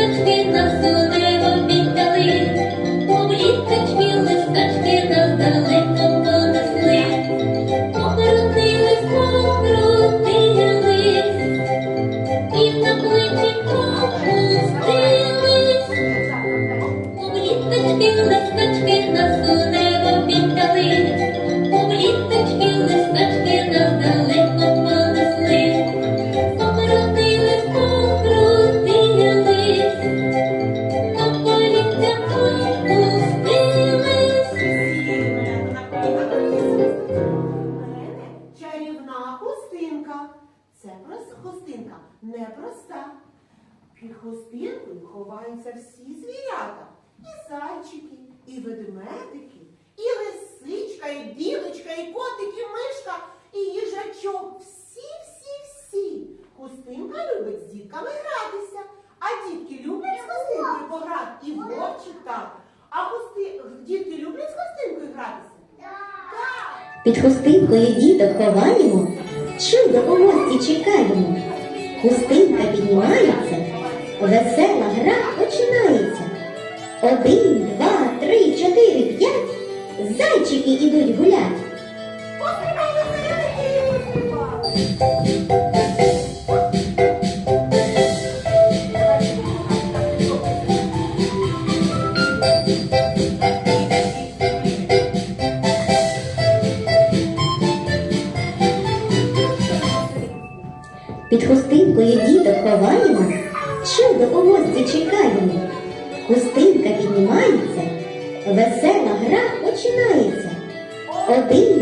Стачки нас сюди віддали, облітки листачки нас далеко понесли, покрутились, покрутились, і на плечі попустились, облітки листачки нас сюди вам віддали. Це хустинка непроста. Під хустинкою ховаються всі звірята. І зайчики, і ведмедики, і лисичка, і білочка, і котик, і мишка, і їжачок. Всі, всі, всі. Хустинка любить з дітками гратися. А дітки люблять з хустинкою пограти. І вовчик так. А хусти... дітки люблять з хустинкою гратися? Так. Під хустинкою діток ховаємо, чудо у гості чекаємо. Хустинка піднімається, весела гра починається. Один, два, три, чотири, п'ять. Зайчики ідуть гулять. Під хустинкою діток ховаємо, чудо у гості чекаємо. Хустинка піднімається, весела гра починається. Один,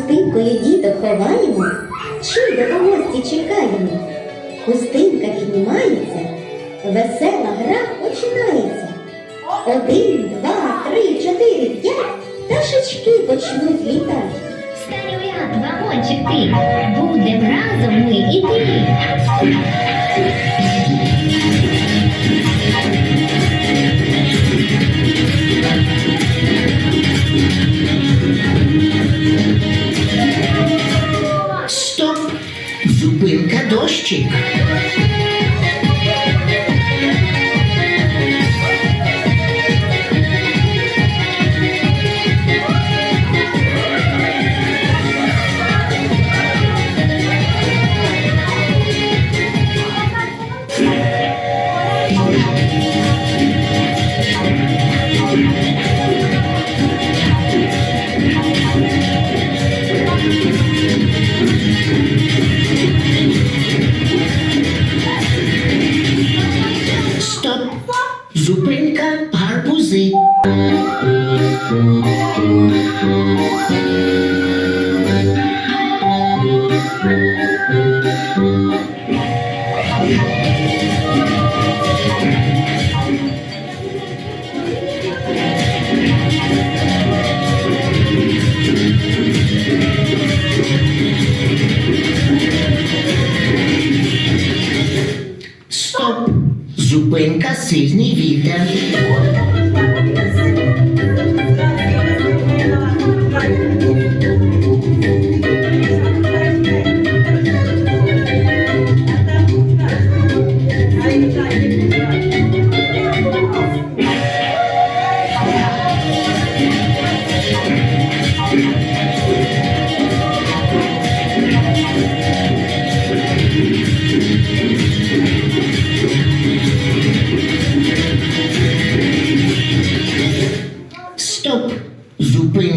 хустинкою діток ховаємо, чудо у гості чекаємо. Хустинка піднімається, весела гра починається. Один, два, три, чотири, п'ять. Пташечки почнуть літати. Старюряд, вагончик ти, будем разом ми іти. Стоп! Зупинка Зупинка сильний вітер.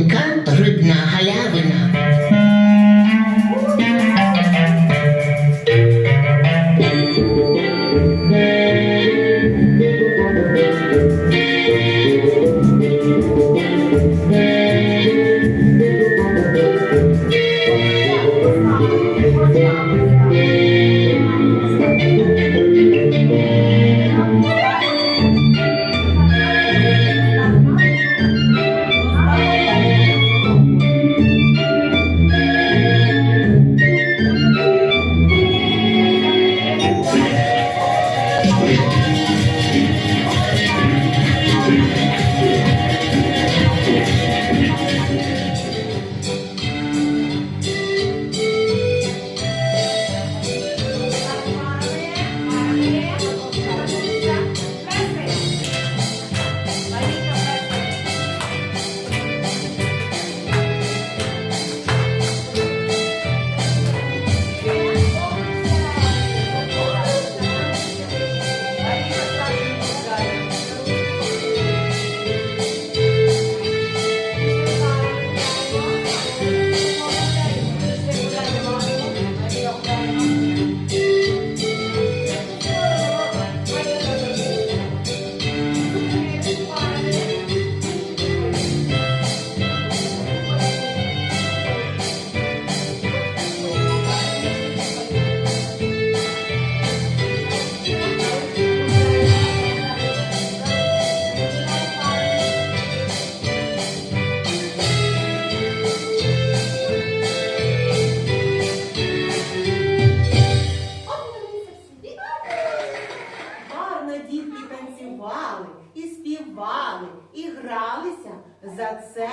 Маленька рудна галявина. Гарно дітки танцювали, і співали, і гралися. За це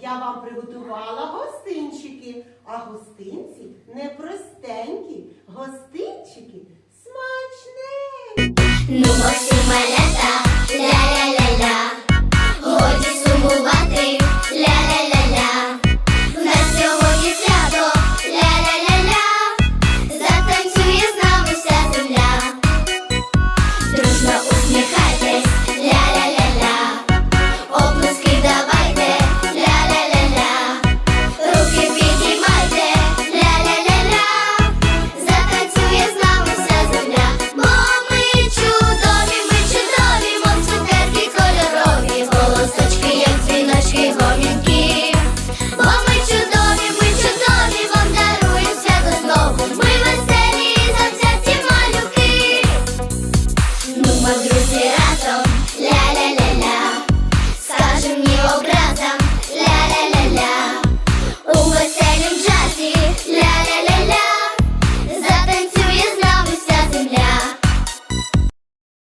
я вам приготувала гостинчики. А гостинці не простенькі, гостинчики смачні. Ну, ось і малята, ля-ля.